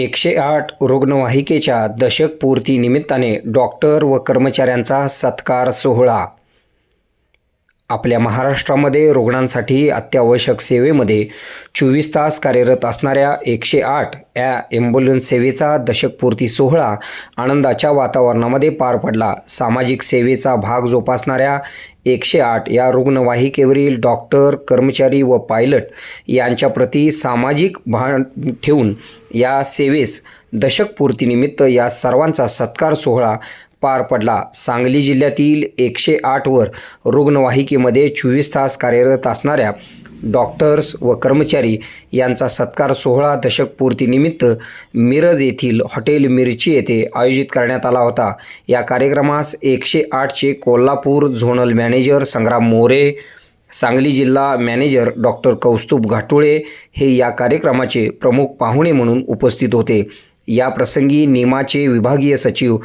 एकशे आठ रुग्णवाहिकेच्या दशकपूर्तीनिमित्ताने निमित्ताने डॉक्टर व कर्मचाऱ्यांचा सत्कार सोहळा. आपल्या महाराष्ट्रामध्ये रुग्णांसाठी अत्यावश्यक सेवेमध्ये चोवीस तास कार्यरत असणाऱ्या एकशे आठ या ॲम्ब्युलन्स सेवेचा दशकपूर्ती सोहळा आनंदाच्या वातावरणामध्ये पार पडला. सामाजिक सेवेचा भाग जोपासणाऱ्या एकशे आठ या रुग्णवाहिकेवरील डॉक्टर कर्मचारी व पायलट यांच्याप्रती सामाजिक भान ठेवून या सेवेस दशकपूर्तीनिमित्त या सर्वांचा सत्कार सोहळा पार पडला. सांगली जिल्ह्यातील एकशे आठवर रुग्णवाहिकेमध्ये चोवीस तास कार्यरत असणाऱ्या डॉक्टर्स व कर्मचारी यांचा सत्कार सोहळा दशकपूर्तीनिमित्त मिरज येथील हॉटेल मिरची येथे आयोजित करण्यात आला होता. या कार्यक्रमास एकशे आठचे कोल्हापूर झोनल मॅनेजर संग्राम मोरे सांगली जिल्हा मॅनेजर डॉक्टर कौस्तुभ घाटुळे हे या कार्यक्रमाचे प्रमुख पाहुणे म्हणून उपस्थित होते. या प्रसंगी निमाचे विभागीय सचिव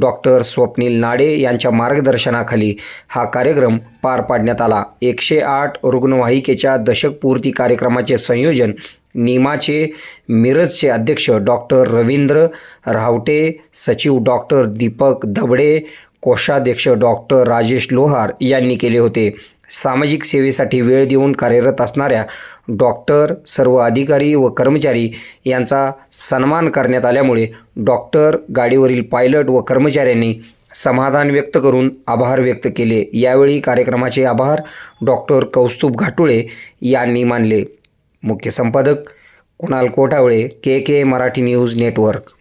डॉक्टर स्वप्नील नाडे यांच्या मार्गदर्शनाखाली हा कार्यक्रम पार पाडण्यात आला. एकशे आठ रुग्णवाहिकेच्या दशकपूर्ती कार्यक्रमाचे संयोजन निमाचे मिरजचे अध्यक्ष डॉक्टर रवींद्र रावटे सचिव डॉक्टर दीपक दबडे कोषाध्यक्ष डॉक्टर राजेश लोहार यांनी केले होते. सामाजिक सेवेसाठी वेळ देऊन कार्यरत असणाऱ्या डॉक्टर सर्व अधिकारी व कर्मचारी यांचा सन्मान करण्यात आल्यामुळे डॉक्टर गाडीवरील पायलट व कर्मचाऱ्यांनी समाधान व्यक्त करून आभार व्यक्त केले. यावेळी कार्यक्रमाचे आभार डॉक्टर कौस्तुभ घाटुळे यांनी मानले. मुख्य संपादक Kunal Kothavale K K Marathi news network.